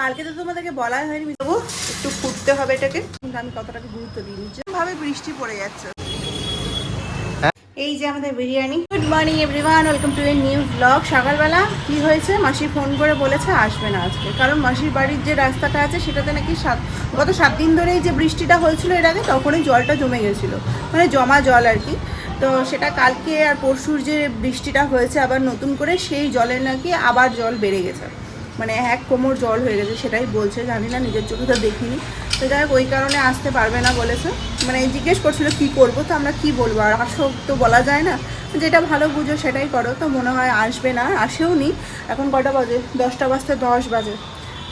কালকে তো তোমাদেরকে বলাই হয়নি দেবো একটু ফুটতে হবে এটাকে। কিন্তু আমি কতটাকে গুরুত্ব দিইনি ভাবে বৃষ্টি পড়ে যাচ্ছে। এই যে আমাদের biryani. Good morning everyone welcome to a new blog সকালবেলা কি হয়েছে? মাসি ফোন করে বলেছে আসবে না আজকে। কারণ মাসির বাড়ির যে রাস্তাটা আছে, সেটাতে নাকি সাত গত সাত দিন ধরেই যে বৃষ্টিটা হয়েছিল এর আগে, তখনই জলটা জমে গেছিল। মানে জমা জল আর কি। তো সেটা কালকে আর পরশুর যে বৃষ্টিটা হয়েছে, আবার নতুন করে সেই জলের নাকি আবার জল বেড়ে গেছে। মানে এক কোমর জল হয়ে গেছে, সেটাই বলছে, জানি না, নিজের চোখে তো দেখিনি। তো যাই ওই কারণে আসতে পারবে না বলেছে। মানে জিজ্ঞেস করছিল, কি করব? তো আমরা কি বলব? আর আসো তো বলা যায় না। যেটা ভালো বুঝো, সেটাই করো। তো মনে হয় আসবে না আসেও নি। এখন কটা বাজে? দশটা বাজতে দশ বাজে।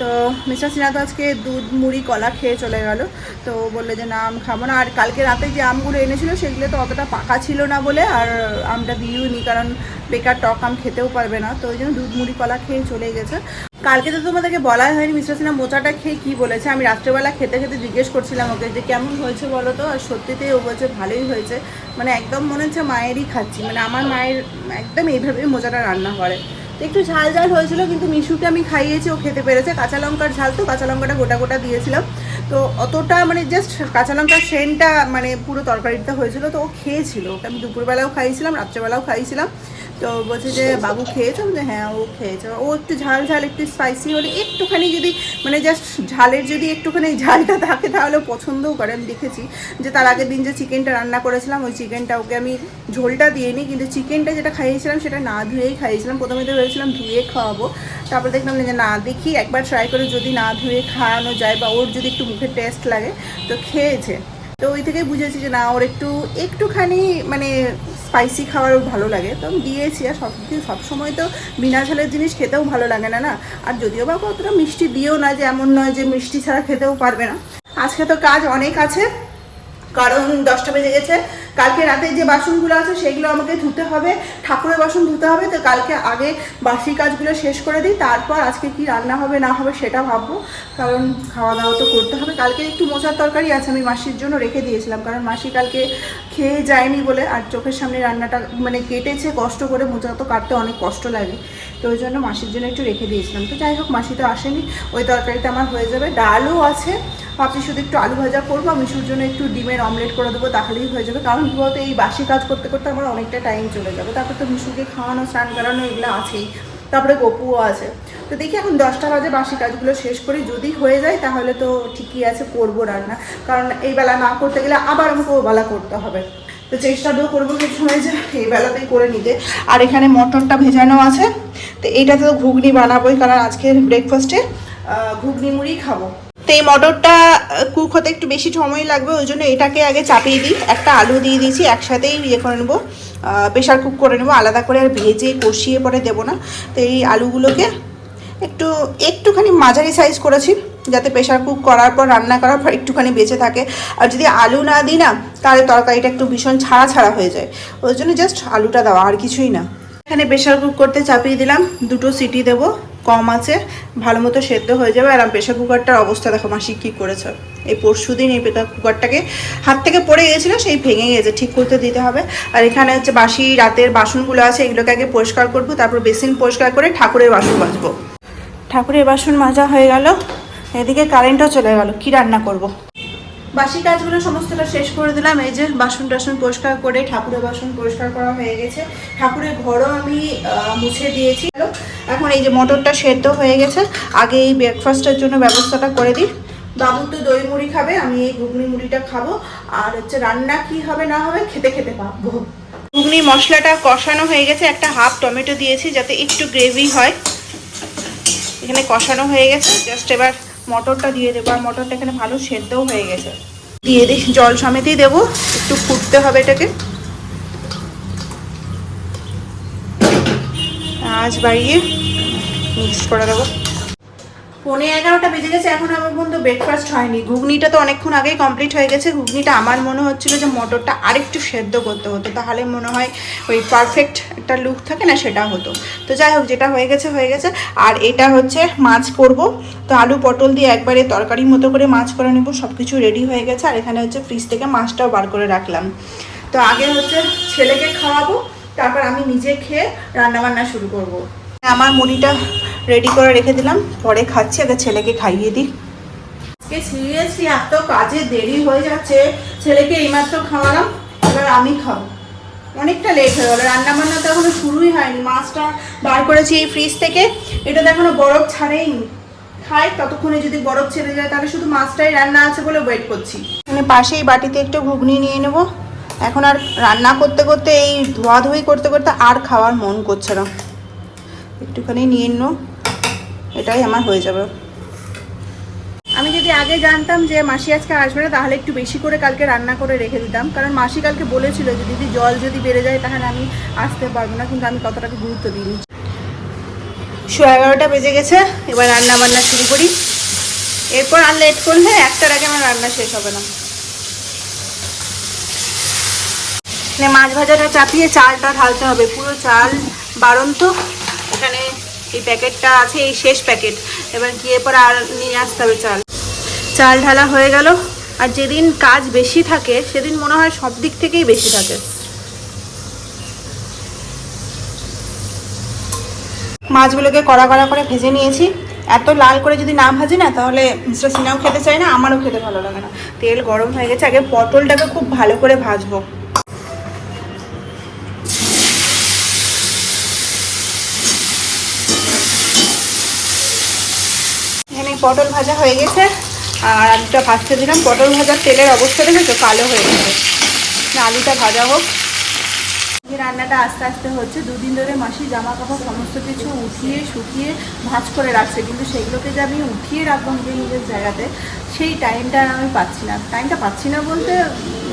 তো মিস্টার সিনহা তো আজকে দুধ, মুড়ি, কলা খেয়ে চলে গেল। তো বললে যে, না, আম খাব না। আর কালকে রাতে যে আমগুলো এনেছিল, সেগুলো তো অতটা পাকা ছিল না বলে আর আমটা দিয়েও নি কারণ বেকার টক আম খেতেও পারবে না। তো ওই জন্য দুধ, মুড়ি, কলা খেয়ে চলে গেছে। কালকে তো তোমাদেরকে বলাই হয়নি, মিস্টার সিনহা মোচাটা খেয়ে কী বলেছে? আমি রাত্রেবেলা খেতে খেতে জিজ্ঞেস করছিলাম ওকে যে কেমন হয়েছে বলো তো? আর সত্যিতেই ও বলছে ভালোই হয়েছে। মানে একদম মনে হচ্ছে মায়েরই খাচ্ছি। মানে আমার মায়ের একদম এইভাবেই মোচাটা রান্না করে। তো একটু ঝাল ঝাল হয়েছিল, কিন্তু মিশুকে আমি খাইয়েছি, ও খেতে পেরেছে। কাঁচা লঙ্কার ঝাল তো, কাঁচা লঙ্কাটা গোটা গোটা দিয়েছিলাম। তো অতটা মানে জাস্ট কাঁচা লঙ্কার সেন্টটা মানে পুরো তরকারিটা হয়েছিল। তো ও খেয়েছিল, ওকে আমি দুপুরবেলাও খাইয়েছিলাম, রাত্রেবেলাও খাইয়েছিলাম। তো বলছে যে বাবু খেয়েছে? বলছি, হ্যাঁ ও খেয়েছে। ও একটু ঝাল ঝাল একটু স্পাইসি হলে একটুখানি যদি মানে জাস্ট ঝালের যদি একটুখানি ঝালটা থাকে তাহলে পছন্দও করে আমি দেখেছি। যে তার আগের দিন যে চিকেনটা রান্না করেছিলাম ওই চিকেনটা ওকে আমি ঝোলটা দিয়ে নিই কিন্তু চিকেনটা যেটা খাইয়েছিলাম সেটা না ধুয়েই খাইয়েছিলাম। প্রথমে তো ভেবেছিলাম ধুয়ে খাওয়াবো তারপর দেখলাম যে না দেখি একবার ট্রাই করে যদি না ধুয়ে খাওয়ানো যায় বা ওর যদি একটু মুখে টেস্ট লাগে। তো খেয়েছে। তো ওই থেকে বুঝেছি যে না ওর একটু একটুখানি মানে স্পাইসি খাবারও ভালো লাগে। তো দিয়েছি আর সব সবসময় তো বিনা ঝালের জিনিস খেতেও ভালো লাগে না না? আর যদিও বা অতটা মিষ্টি দিয়েও না যে এমন নয় যে মিষ্টি ছাড়া খেতেও পারবে না। আজকে তো কাজ অনেক আছে, কারণ দশটা বেজে গেছে। কালকে রাতে যে বাসনগুলো আছে সেগুলো আমাকে ধুতে হবে, ঠাকুরের বাসন ধুতে হবে, তো কালকে আগে বাসি কাজগুলো শেষ করে দিই, তারপর আজকে কি রান্না হবে না হবে সেটা ভাববো, কারণ খাওয়া দাওয়া তো করতে হবে। কালকে একটু মোচার তরকারি আছে, আমি মাসির জন্য রেখে দিয়েছিলাম, কারণ মাসি কালকে খেয়ে যায়নি বলে আর চোখের সামনে রান্নাটা মানে কেটেছে, কষ্ট করে মোচা তো কাটতে অনেক কষ্ট লাগে, তো ওই জন্য মাসির জন্য একটু রেখে দিয়েছিলাম। তো যাই হোক, মাসি তো আসেনি, ওই তরকারিটা আমার হয়ে যাবে, ডালও আছে, ভাবছি শুধু একটু আলু ভাজা করব মিশুর জন্য একটু ডিমের অমলেট করে দেবো, তাহলেই হয়ে যাবে, কারণ কী বলতো এই বাসি কাজ করতে করতে আমার অনেকটা টাইম চলে যাবে। তারপর তো মিশুকে খাওয়ানো, স্নান করানো এগুলো আছেই। তারপরে গপুও আছে। তো দেখি এখন দশটা বাজে, বাসি কাজগুলো শেষ করি। যদি হয়ে যায় তাহলে তো ঠিকই আছে, করব রান্না। কারণ এই বেলা না করতে গেলে আবার আমাকে ও বেলা করতে হবে। তো চেষ্টাটাও করব সব সময় যে এই বেলাতেই করে নিতে। আর এখানে মটনটা ভেজানো আছে। তো এইটাতে তো ঘুগনি বানাবোই, কারণ আজকে ব্রেকফাস্টে ঘুগনি মুড়ি খাব। তো এই মটরটা কুক হতে একটু বেশি সময় লাগবে, ওই জন্য এটাকে আগে চাপিয়ে দিই। একটা আলু দিয়ে দিয়েছি, একসাথেই ইয়ে করে নেব। প্রেশার কুক করে নেব, আলাদা করে আর ভেজে কষিয়ে পরে দেবো না। তো এই আলুগুলোকে একটু, একটুখানি মাঝারি সাইজ করেছি, যাতে প্রেশার কুক করার পর, রান্না করার পর একটুখানি বেঁচে থাকে। আর যদি আলু না দিই না, তাহলে তরকারিটা একটু ভীষণ ছাড়া ছাড়া হয়ে যায়। ওই জন্য জাস্ট আলুটা দেওয়া, আর কিছুই না। এখানে প্রেশার কুক করতে চাপিয়ে দিলাম, দুটো সিটি দেবো। কম আছে, ভালো মতো সেদ্ধ হয়ে যাবে। আর প্রেশার কুকারটার অবস্থা দেখো মাসি কী করেছে। এই পরশু দিন এই প্রেশার কুকারটাকে হাত থেকে পড়ে গিয়েছিল, সেই ভেঙে গেছে ঠিক করতে দিতে হবে। আর এখানে হচ্ছে বাসি রাতের বাসনগুলো আছে, এগুলোকে আগে পরিষ্কার করব, তারপর বেসিন পরিষ্কার করে ঠাকুরের বাসন মাজবো। ঠাকুরের বাসন মাজা হয়ে গেল, এদিকে কারেন্টও চলে গেল, কি রান্না করব। বাসি কাজগুলো সমস্তটা শেষ করে দিলাম, এই যে বাসন টাসন পরিষ্কার করে ঠাকুরের বাসন পরিষ্কার করা হয়ে গেছে। ঠাকুরের ঘরও আমি মুছে দিয়েছি। এখন এই যে মটরটা সেদ্ধ হয়ে গেছে, আগে এই ব্রেকফাস্টের জন্য ব্যবস্থাটা করে দিই বাবু তো দই মুড়ি খাবে, আমি এই ঘুগনি মুড়িটা খাব। আর হচ্ছে রান্না কি হবে না হবে, খেতে খেতে পাবো ঘুগনি মশলাটা কষানো হয়ে গেছে, একটা হাফ টমেটো দিয়েছি যাতে একটু গ্রেভি হয়। এখানে কষানো হয়ে গেছে জাস্ট এবার মটরটা দিয়ে দেবো। আর মটরটা এখানে ভালো সেদ্ধও হয়ে গেছে। দিয়ে দিই, জল সমেতেই দেবো, একটু ফুটতে হবে এটাকে। আজ বাড়িয়ে মিক্স করে দেবো। পৌনে এগারোটা বেজে গেছে, এখন আমার বন্ধু ব্রেকফাস্ট হয়নি। ঘুগনিটা তো অনেকক্ষণ আগেই কমপ্লিট হয়ে গেছে। ঘুগনিটা আমার মনে হচ্ছিল যে মটরটা আরেকটু সেদ্ধ করতে হতো। তাহলে মনে হয় ওই পারফেক্ট একটা লুক থাকে না, সেটা হতো। তো যাই হোক, যেটা হয়ে গেছে হয়ে গেছে। আর এটা হচ্ছে মাছ করব। তো আলু পটল দিয়ে একবারে তরকারির মতো করে মাছ করে নেব। সব কিছু রেডি হয়ে গেছে। আর এখানে হচ্ছে ফ্রিজ থেকে মাছটাও বার করে রাখলাম। তো আগে হচ্ছে ছেলেকে খাওয়াবো। তারপর আমি নিজে খেয়ে রান্নাবান্না শুরু করব। আমার মুড়িটা রেডি করে রেখে দিলাম। পরে খাচ্ছি আগে ছেলেকে খাইয়ে দিই। আজকে সিরিয়াসলি এত কাজে দেরি হয়ে যাচ্ছে, ছেলেকে এইমাত্র খাওয়ালাম, এবার আমি খাব। অনেকটা লেট হয়ে গেলো রান্না বান্না তো এখনও শুরুই হয়নি। মাছটা বার করেছি এই ফ্রিজ থেকে। এটা তো এখনও বরফ ছাড়েইনি। খাই, ততক্ষণে যদি বরফ ছেড়ে যায়, তাহলে শুধু মাছটাই রান্না আছে বলে ওয়েট করছি। মানে পাশেই বাটিতে একটু ঘুগনি নিয়ে নেব। এখন আর রান্না করতে করতে এই ধোয়াধুয়ি করতে করতে আর খাওয়ার মন করছে না। একটুখানি নিয়ে নো এটাই আমার হয়ে যাবে। আমি যদি আগে জানতাম যে মাসি আজকে আসবে না তাহলে একটু বেশি করে কালকে রান্না করে রেখে দিতাম। কারণ মাসি কালকে বলেছিল যে দিদি জল যদি বেড়ে যায় তাহলে আমি আসতে পারব না। কিন্তু আমি কতটাকে গুরুত্ব দিইনি। শো এগারোটা বেজে গেছে এবার রান্না বান্না শুরু করি। এরপর আর লেট করলে একটার আগে আমার রান্না শেষ হবে না। মানে মাছ ভাজাটা চাপিয়ে চালটা ঢালতে হবে। পুরো চাল বাড়ন্ত। এখানে এই প্যাকেটটা আছে, এই শেষ প্যাকেট। এবার গিয়ে পরে আর নিয়ে আসতে হবে চাল। চাল ঢালা হয়ে গেল। আর যেদিন কাজ বেশি থাকে, সেদিন মনে হয় সব দিক থেকেই বেশি থাকে। মাছগুলোকে কড়া কড়া করে ভেজে নিয়েছি। এত লাল করে যদি না ভাজি না, তাহলে মিস্টার সিনাও খেতে চায় না, আমারও খেতে ভালো লাগে না। তেল গরম হয়ে গেছে, আগে পটলটাকে খুব ভালো করে ভাজবো এখানে পটল ভাজা হয়ে গেছে। আর আলুটা ভাজতে দিলাম পটল ভাজার তেলের অবস্থা দেখেছ? কালো হয়ে গেছে। না, আলুটা ভাজা হোক। রান্নাটা আস্তে আস্তে হচ্ছে। দুদিন ধরে মাসি জামা কাপড় সমস্ত কিছু উঠিয়ে শুকিয়ে ভাজ করে রাখছে। কিন্তু সেগুলোকে যে আমি উঠিয়ে রাখব নিজের নিজের জায়গাতে সেই টাইমটা আমি পাচ্ছি না। টাইমটা পাচ্ছি না বলতে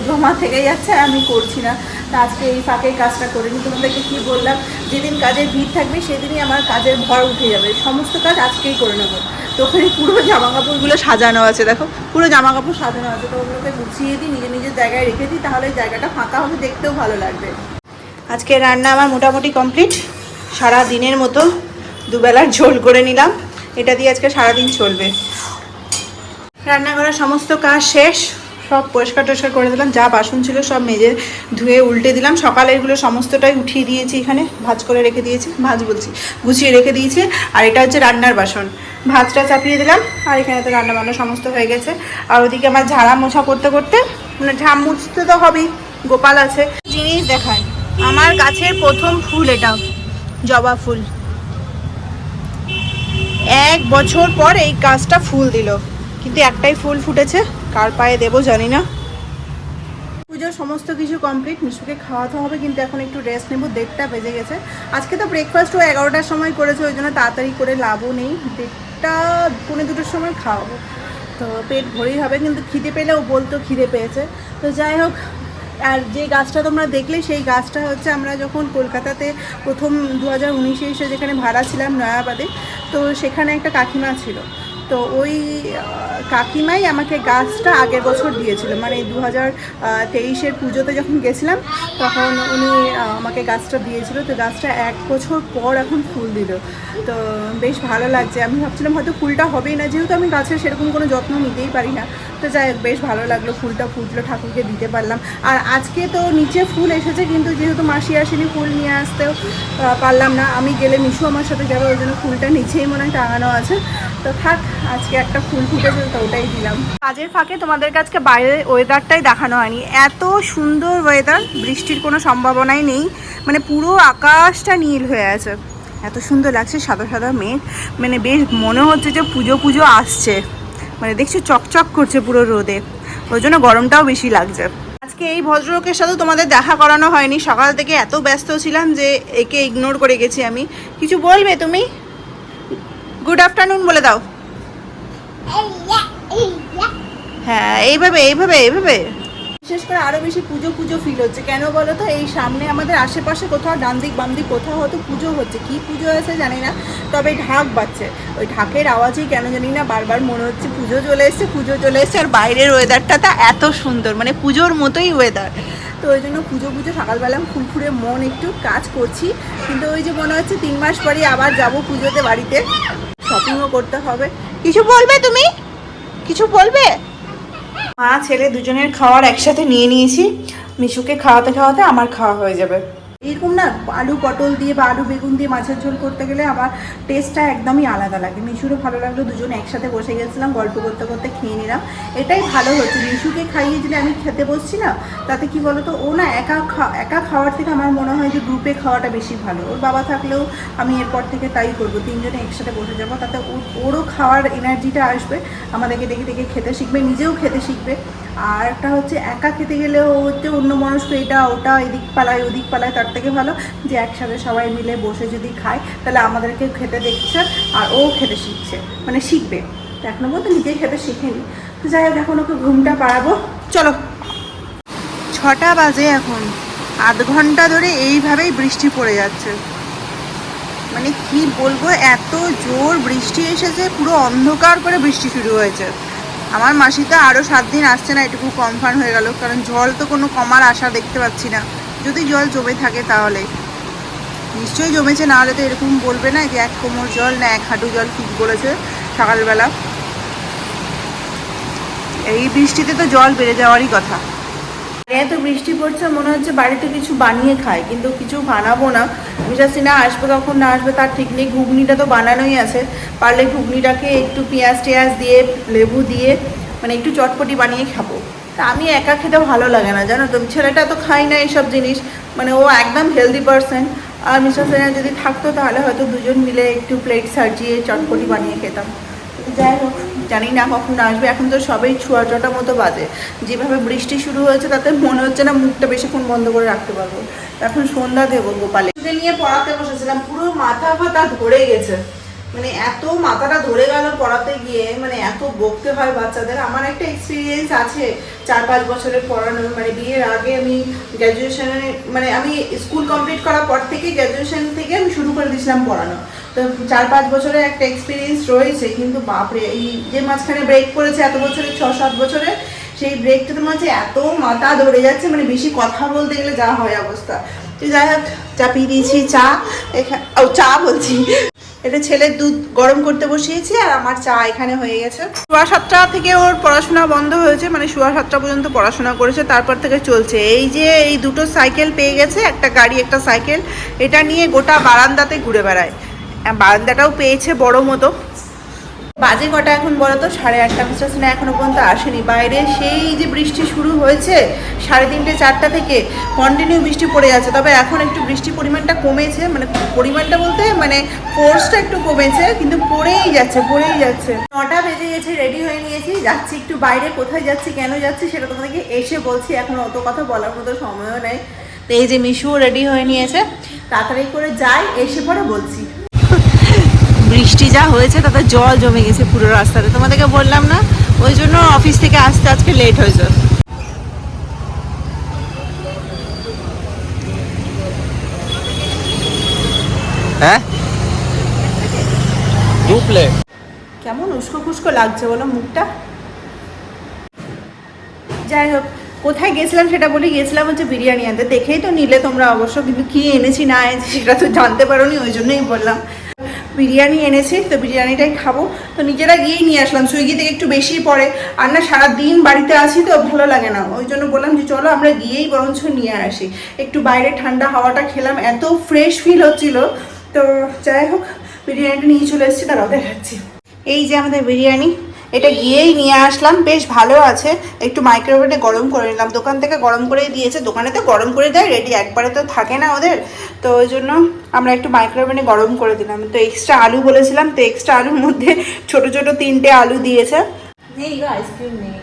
জমা থেকে যাচ্ছে আমি করছি না। তা আজকে এই ফাঁকে কাজটা করে নি। তোমাদেরকে কী বললাম? যেদিন কাজের ভিড় থাকবে, সেদিনই আমার কাজের ভর উঠে যাবে। সমস্ত কাজ আজকেই করে নেব। তো ওখানে পুরো জামা কাপড়গুলো সাজানো আছে, দেখো। পুরো জামা কাপড় সাজানো আছে। তো ওগুলোকে গুছিয়ে দিই, নিজের নিজের জায়গায় রেখে দিই, তাহলে জায়গাটা ফাঁকা হবে, দেখতেও ভালো লাগবে। আজকে রান্না আমার মোটামুটি কমপ্লিট। সারা দিনের মতো দুবেলার ঝোল করে নিলাম। এটা দিয়ে আজকে সারাদিন চলবে। রান্না করার সমস্ত কাজ শেষ। সব পরিষ্কার টরিষ্কার করে দিলাম, যা বাসন ছিল সব মেজে ধুয়ে উল্টে দিলাম। সকালেরগুলো সমস্তটাই উঠিয়ে দিয়েছি এখানে, ভাজ করে রেখে দিয়েছি, ভাজ বলছি, গুছিয়ে রেখে দিয়েছি, আর এটা হচ্ছে রান্নার বাসন। ভাজটা চাপিয়ে দিলাম, আর এখানে তো রান্না বান্না সমস্ত হয়ে গেছে। আর ওদিকে আমার ঝাড়া মোছা করতে করতে মানে ঝাম মুছতে তো হবেই, গোপাল আছে। জিনিস দেখায় আমার গাছের প্রথম ফুল এটা, জবা ফুল। এক বছর পর এই গাছটা ফুল দিল, কিন্তু একটাই ফুল ফুটেছে। কার পায়ে দেবো জানি না। পুজোর সমস্ত কিছু কমপ্লিট মিশুকে খাওয়াতে হবে, কিন্তু এখন একটু রেস্ট নেব, দেড়টা বেজে গেছে। আজকে তো ব্রেকফাস্টও এগারোটার সময় করেছে, ওই জন্য তাড়াতাড়ি করে লাভও নেই। দেড়টা, পৌনে দুটোর সময় খাওয়াবো। তো পেট ভরেই হবে, কিন্তু খিদে পেলেও বলতো খিদে পেয়েছে। তো যাই হোক, আর যে গাছটা তোমরা দেখলে, সেই গাছটা হচ্ছে আমরা যখন কলকাতাতে প্রথম দু হাজার উনিশে এসে যেখানে ভাড়া ছিলাম নয়াবাদে, তো সেখানে একটা কাকিমা ছিল। তো ওই কাকিমাই আমাকে গাছটা আগের বছর দিয়েছিল। মানে দু হাজার তেইশের পুজোতে যখন গেছিলাম, তখন উনি আমাকে গাছটা দিয়েছিল। তো গাছটা এক বছর পর এখন ফুল দিল। তো বেশ ভালো লাগছে। আমি ভাবছিলাম হয়তো ফুলটা হবেই না। যেহেতু আমি গাছের সেরকম কোনো যত্ন নিতেই পারি না। তো যাই বেশ ভালো লাগল। ফুলটা ফুটলো, ঠাকুরকে দিতে পারলাম। আর আজকে তো নিচে ফুল এসেছে, কিন্তু যেহেতু মাসি আসেনি ফুল নিয়ে আসতেও পারলাম না। আমি গেলে মিশু আমার সাথে যাবে ওই জন্য ফুলটা নিচেই মনে হয় টাঙানো আছে। তো থাক, আজকে একটা ফুল ফুটেছে তো ওটাই দিলাম। কাজের ফাঁকে তোমাদের কাছে বাইরের ওয়েদারটাই দেখানো হয়নি। এত সুন্দর ওয়েদার বৃষ্টির কোনো সম্ভাবনাই নেই। মানে পুরো আকাশটা নীল হয়ে আছে। এত সুন্দর লাগছে, সাদা সাদা মেঘ। মানে বেশ মনে হচ্ছে যে পুজো পুজো আসছে। মানে দেখছি, চকচক করছে পুরো রোদে। ওই জন্য গরমটাও বেশি লাগছে। আজকে এই ভদ্রলোকের সাথে তোমাদের দেখা করানো হয়নি। সকাল থেকে এত ব্যস্ত ছিলাম যে একে ইগনোর করে গেছি আমি। কিছু বলবে তুমি? গুড আফটারনুন বলে দাও। হ্যাঁ এইভাবে এইভাবে এইভাবে। বিশেষ করে আরও বেশি পুজো পুজো ফিল হচ্ছে। কেন বলো তো? এই সামনে আমাদের আশেপাশে কোথাও ডান দিক, বাম দিক, কোথাও হয়তো পুজো হচ্ছে। কি পুজো আছে জানি না, তবে ঢাক বাজছে। ওই ঢাকের আওয়াজই কেন জানি না বারবার মনে হচ্ছে পুজো চলে এসছে, পুজো চলে এসছে। আর বাইরের ওয়েদারটা তা এত সুন্দর মানে পুজোর মতোই ওয়েদার তো ওই জন্য পুজো পুজো, সকালবেলা ফুরফুরে মন একটু কাজ করছি। কিন্তু ওই যে মনে হচ্ছে তিন মাস পরে আবার যাব পুজোতে বাড়িতে। শপিংও করতে হবে। কিছু বলবে তুমি? কিছু বলবে? মা ছেলে দুজনের খাওয়ার একসাথে নিয়ে নিয়েছি। মিশুকে খাওয়াতে খাওয়াতে আমার খাওয়া হয়ে যাবে। এরকম না, আলু পটল দিয়ে বা আলু বেগুন দিয়ে মাছের ঝোল করতে গেলে আমার টেস্টটা একদমই আলাদা লাগে। মিশুরও ভালো লাগল, দুজন একসাথে বসে গেছিলাম, গল্প করতে করতে খেয়ে নিলাম। এটাই ভালো হচ্ছে, মিশুকে খাইয়ে যদি আমি খেতে বসছি না, তাতে কি বলতো, ও না একা একা খাওয়ার থেকে আমার মনে হয় যে গ্রুপে খাওয়াটা বেশি ভালো। ওর বাবা থাকলেও আমি এরপর থেকে তাই করব, তিনজনে একসাথে বসে যাব, তাতে ওর- ওরও খাওয়ার এনার্জিটা আসবে, আমাদেরকে দেখে দেখে খেতে শিখবে, নিজেও খেতে শিখবে। আর একটা হচ্ছে, একা খেতে গেলে ও হচ্ছে অন্য মানুষকে এটা ওটা, এদিক পালায়, ওদিক পালায়, তার থেকে ভালো। যে একসাথে সবাই মিলে বসে যদি খায়, তাহলে আমাদেরকে খেতে দেখছে আর ও খেতে শিখছে মানে শিখবে। এখনও পর্যন্ত নিজেই খেতে শিখেনি। তো যাই হোক, এখন ওকে ঘুমটা পাড়াবো। চলো। ছটা বাজে এখন। আধ ঘণ্টা ধরে এইভাবেই বৃষ্টি পড়ে যাচ্ছে। মানে কি বলব, এত জোর বৃষ্টি এসেছে, পুরো অন্ধকার করে বৃষ্টি শুরু হয়েছে। আমার মাসি তো আরও সাত দিন আসছে না, এটুকু কনফার্ম হয়ে গেল। কারণ জল তো কোনো কমার আশা দেখতে পাচ্ছি না। যদি জল জমে থাকে তাহলে। নিশ্চয়ই জমেছে, না হলে তো এরকম বলবে না যে এক কোমর জল না এক হাঁটু জল, ঠিক বলেছে সকালবেলা। এই বৃষ্টিতে তো জল বেড়ে যাওয়ারই কথা। এত বৃষ্টি পড়ছে, মনে হচ্ছে বাড়িতে কিছু বানিয়ে খায় কিন্তু কিছু বানাবো না। বুঝাচ্ছি না আসবে কখন, না আসবে তার ঠিক নেই। ঘুগনিটা তো বানানোই আছে। পারলে ঘুগনিটাকে একটু পেঁয়াজ টেয়াজ দিয়ে, লেবু দিয়ে মানে একটু চটপটি বানিয়ে খাব। তা আমি একা খেতে ভালো লাগে না, জানো তো? ছেলেটা তো খাই না এইসব জিনিস। মানে ও একদম হেলদি পারসন আর মিস্টার সেনা যদি থাকতো তাহলে হয়তো দুজন মিলে একটু প্লেট সাজিয়ে চটপটি বানিয়ে খেতাম। যাই হোক, জানি না কখন আসবে। এখন তো সবাই ছুয়া ছটা মতো বাজে। যেভাবে বৃষ্টি শুরু হয়েছে, তাতে মনে হচ্ছে না মুখটা বেশিক্ষণ বন্ধ করে রাখতে পারব। এখন সন্ধ্যা দেবো গোপালে নিয়ে পড়াতে বসেছিলাম। পুরো মাথা ফাতা ধরে গেছে। মানে এত মাথাটা ধরে গেল পড়াতে গিয়ে মানে এত বকতে হয় বাচ্চাদের। আমার একটা এক্সপিরিয়েন্স আছে চার পাঁচ বছরের পড়ানো মানে বিয়ের আগে আমি গ্র্যাজুয়েশনে মানে আমি স্কুল কমপ্লিট করার পর থেকে গ্র্যাজুয়েশন থেকে আমি শুরু করে দিয়েছিলাম পড়ানো। তো চার পাঁচ বছরের একটা এক্সপিরিয়েন্স রয়েছে, কিন্তু বাপরে, এই যে মাঝখানে ব্রেক করেছে এত বছরে ছ সাত বছরে সেই ব্রেকটাতে মাঝে এত মাথা ধরে যাচ্ছে মানে বেশি কথা বলতে গেলে যা হয় অবস্থা। তো যাই হোক, চাপিয়ে দিয়েছি চা এখানে ও, চা বলছি। এটা ছেলের দুধ গরম করতে বসিয়েছি আর আমার চা এখানে হয়ে গেছে। সোয়া সাতটা থেকে ওর পড়াশোনা বন্ধ হয়েছে মানে সোয়া সাতটা পর্যন্ত পড়াশোনা করেছে, তারপর থেকে চলছে। এই যে এই দুটো সাইকেল পেয়ে গেছে, একটা গাড়ি, একটা সাইকেল, এটা নিয়ে গোটা বারান্দাতে ঘুরে বেড়ায়। বারান্দাটাও পেয়েছে বড় মতো। বাজে কটা এখন বলো তো সাড়ে আটটা মিস্টার সিনহা এখনও পর্যন্ত আসেনি। বাইরে সেই যে বৃষ্টি শুরু হয়েছে, সাড়ে তিনটে, চারটা থেকে কন্টিনিউ বৃষ্টি পড়ে যাচ্ছে। তবে এখন একটু বৃষ্টির পরিমাণটা কমেছে মানে পরিমাণটা বলতে মানে ফোর্সটা একটু কমেছে, কিন্তু পড়েই যাচ্ছে পড়েই যাচ্ছে। নটা বেজে গেছে রেডি হয়ে নিয়েছি। যাচ্ছি একটু বাইরে, কোথায় যাচ্ছি, কেন যাচ্ছি সেটা তোমাদেরকে এসে বলছি। এখন অত কথা বলার মতো সময়ও নেই। তো এই যে মিশুও রেডি হয়ে নিয়েছে, তাড়াতাড়ি করে যাই, এসে পরে বলছি। বৃষ্টি যা হয়েছে তাতে জল জমে গেছে পুরো রাস্তাতে। তোমাদেরকে বললাম না ওই জন্য অফিস থেকে আসতে আজকে লেট হয়েছে হ্যাঁ? কেমন উস্কো খুস্কো লাগছে বলো মুখটা? যাই হোক কোথায় গেছিলাম সেটা বলি গেছিলাম হচ্ছে বিরিয়ানি আনতে। দেখেই তো নিলে তোমরা অবশ্য কিন্তু কি এনেছি না এনেছি সেটা তো জানতে পারোনি ওই জন্যই বললাম। বিরিয়ানি এনেছে, তো বিরিয়ানিটাই খাব। তো নিজেরা গিয়েই নিয়ে আসলাম, সুইগি থেকে একটু বেশি পড়ে। আর না, সারাদিন বাড়িতে আসি তো, ভালো লাগে না। ওই জন্য বললাম যে, চলো আমরা গিয়েই বরঞ্চ নিয়ে আসি। একটু বাইরে ঠান্ডা হাওয়াটা খেলাম, এত ফ্রেশ ফিল হচ্ছিল। তো যাই হোক, বিরিয়ানিটা নিয়ে চলে এসেছি তারাও দেখাচ্ছি। এই যে আমাদের বিরিয়ানি এটা গিয়েই নিয়ে আসলাম। বেশ ভালো আছে। একটু মাইক্রোওয়েভে গরম করে নিলাম। দোকান থেকে গরম করেই দিয়েছে। দোকানে তো গরম করে দেয় রেডি একবারে তো থাকে না ওদের। তো ওই জন্য আমরা একটু মাইক্রোওয়েভে গরম করে দিলাম। তো এক্সট্রা আলু বলেছিলাম, তো এক্সট্রা আলুর মধ্যে ছোট ছোট তিনটে আলু দিয়েছে। আইসক্রিম নেই।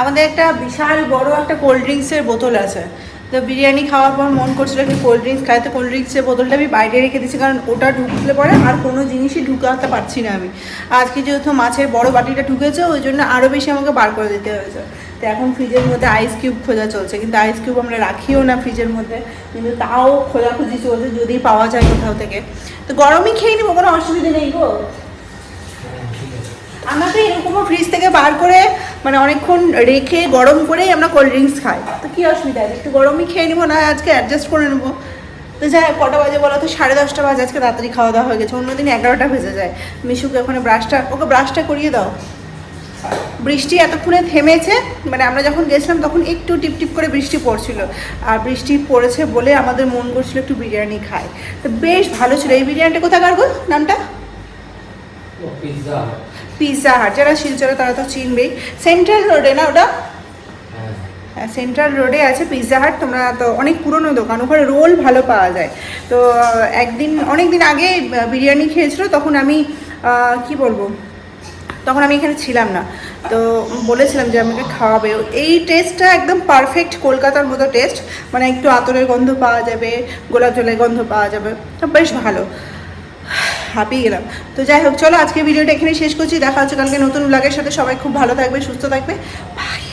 আমাদের একটা বিশাল বড় একটা কোল্ড ড্রিঙ্কসের বোতল আছে। তো বিরিয়ানি খাওয়ার পর মন করছিল একটু কোল্ড ড্রিঙ্কস খাই। তো কোল্ড ড্রিঙ্কসের বোতলটা আমি বাইরে রেখে দিয়েছি, কারণ ওটা ঢুকলে পরে আর কোনো জিনিসই ঢুকাতে পারছি না আমি। আজকে যেহেতু মাছের বড় বাটিটা ঢুকেছে, ওই জন্য আরও বেশি আমাকে বার করে দিতে হয়েছে। তো এখন ফ্রিজের মধ্যে আইস কিউব খোঁজা চলছে, কিন্তু আইস কিউব আমরা রাখিও না ফ্রিজের মধ্যে, কিন্তু তাও খোঁজাখুঁজি চলছে যদি পাওয়া যায় কোথাও থেকে। তো গরমই খেয়ে নিবো, কোনো অসুবিধা নেই গো। আমরা তো এরকমও ফ্রিজ থেকে বার করে মানে অনেকক্ষণ রেখে গরম করেই আমরা কোল্ড ড্রিঙ্কস খাই। তো কী অসুবিধা আছে? একটু গরমই খেয়ে নেব, না আজকে অ্যাডজাস্ট করে নেব। তো যাই কটা বাজে বলো তো? সাড়ে দশটা বাজে, আজকে তাড়াতাড়ি খাওয়া দাওয়া হয়ে গেছে। অন্যদিন এগারোটা ভেজে যায়। মিশুকে ওখানে ব্রাশটা ওকে ব্রাশটা করিয়ে দাও। বৃষ্টি এতক্ষণে থেমেছে মানে আমরা যখন গেছিলাম তখন একটু টিপ টিপ করে বৃষ্টি পড়ছিল। আর বৃষ্টি পড়েছে বলে আমাদের মন করছিল একটু বিরিয়ানি খাই। তো বেশ ভালো ছিল। এই বিরিয়ানিটা কোথায় কারগো নামটা? পিৎজা হাট যারা শিলচরে তারা তো চিনবেই। সেন্ট্রাল রোডে না ওটা? হ্যাঁ। সেন্ট্রাল রোডে আছে পিৎজা হাট তোমরা তো অনেক পুরনো দোকান ওখানে রোল ভালো পাওয়া যায়। তো একদিন অনেক দিন আগে বিরিয়ানি খেয়েছিল তখন আমি কি বলব? তখন আমি এখানে ছিলাম না। তো বলেছিলাম যে আমাকে খাওয়াবে। এই টেস্টটা একদম পারফেক্ট কলকাতার মতো টেস্ট মানে একটু আতরের গন্ধ পাওয়া যাবে গোলাপ জলের গন্ধ পাওয়া যাবে। তো বেশ ভালো। হাঁপিয়ে গেলাম। তো যাই হোক, চলো আজকে ভিডিওটা এখানে শেষ করছি। দেখা হচ্ছে কালকে নতুন ব্লগের সাথে। সবাই খুব ভালো থাকবে, সুস্থ থাকবে। বাই